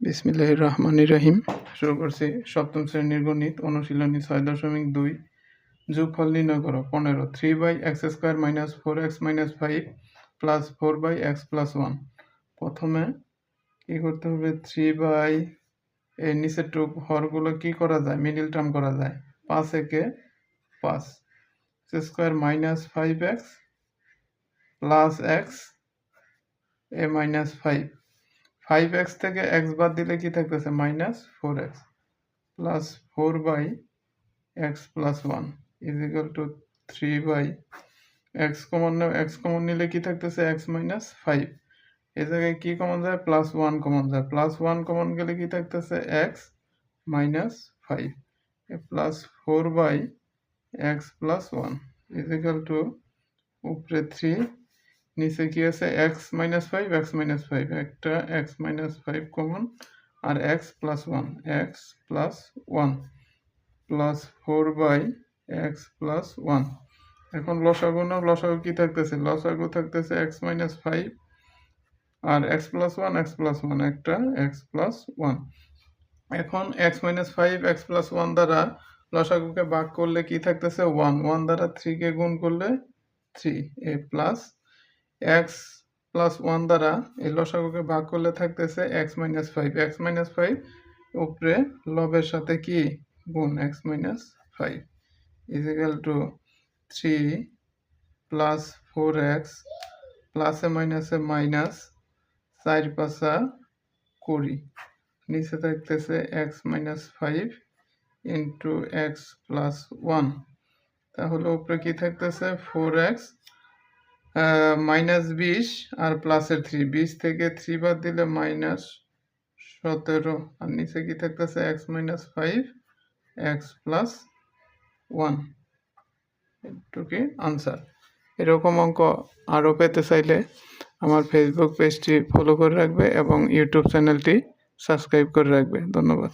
বিসমিল্লাহ রহমান রহিম। শুরু করছি সপ্তম শ্রেণির গণিত, অনুশীলনী ছয় দশমিক দুই, যোগফল নির্ণয় করো, পনেরো। Three by X square minus four X minus five plus four by X plus one প্রথমে কি করতে হবে? থ্রি বাই এর নিচের টুক হরগুলো কি করা যায়? মিডিল টার্ম করা যায়। পাঁচ একে পাঁচ। X square minus five X plus X a minus five five X থেকে এক্স বাদ দিলে কি থাকতেছে? Minus four X plus four by X plus one is equal to three by X common X common নিলে কি থাকতেছে? X minus five এ জায়গায় কি কমন যায়? প্লাস ওয়ান কমন যায়। প্লাস ওয়ান কমন গেলে কি থাকতেছে? X minus five plus four by X plus one is equal to উপরে থ্রি নিচে কি আছে? X minus five X minus five একটা x minus five common R X plus one X plus one plus four by X plus one এখন লসাগু না? লসাগু কি থাকতেছে? লসাগু থাকতেছে এক্স মাইনাস ফাইভ আর X plus one X plus one একটা এক্স প্লাস ওয়ান এখন X minus five X plus one দ্বারা লসাগুকে ভাগ করলে কি থাকতেছে? ওয়ান ওয়ান দ্বারা থ্রিকে গুণ করলে three a plus X plus one দ্বারা এই লসাগুকে ভাগ করলে থাকতেছে X minus five X minus five উপরে লবের সাথে কি? গুণ X minus five is equal to three plus four X প্লাসে মাইনাসে মাইনাস চার পাঁচা কুড়ি। নিচে থাকতেছে X minus five into X plus one তাহলে উপরে কি থাকতেছে? ফোর এক্স মাইনাস বিশ আর প্লাসের থ্রি বিশ থেকে থ্রি বাদ দিলে মাইনাস সতেরো। আর নিচে কি থাকতেছে? X minus five X plus one একটু কি আনসার এরকম অঙ্ক আরও পেতে চাইলে আমার ফেসবুক পেজটি ফলো করে রাখবে এবং ইউটিউব চ্যানেলটি সাবস্ক্রাইব করে রাখবে। ধন্যবাদ।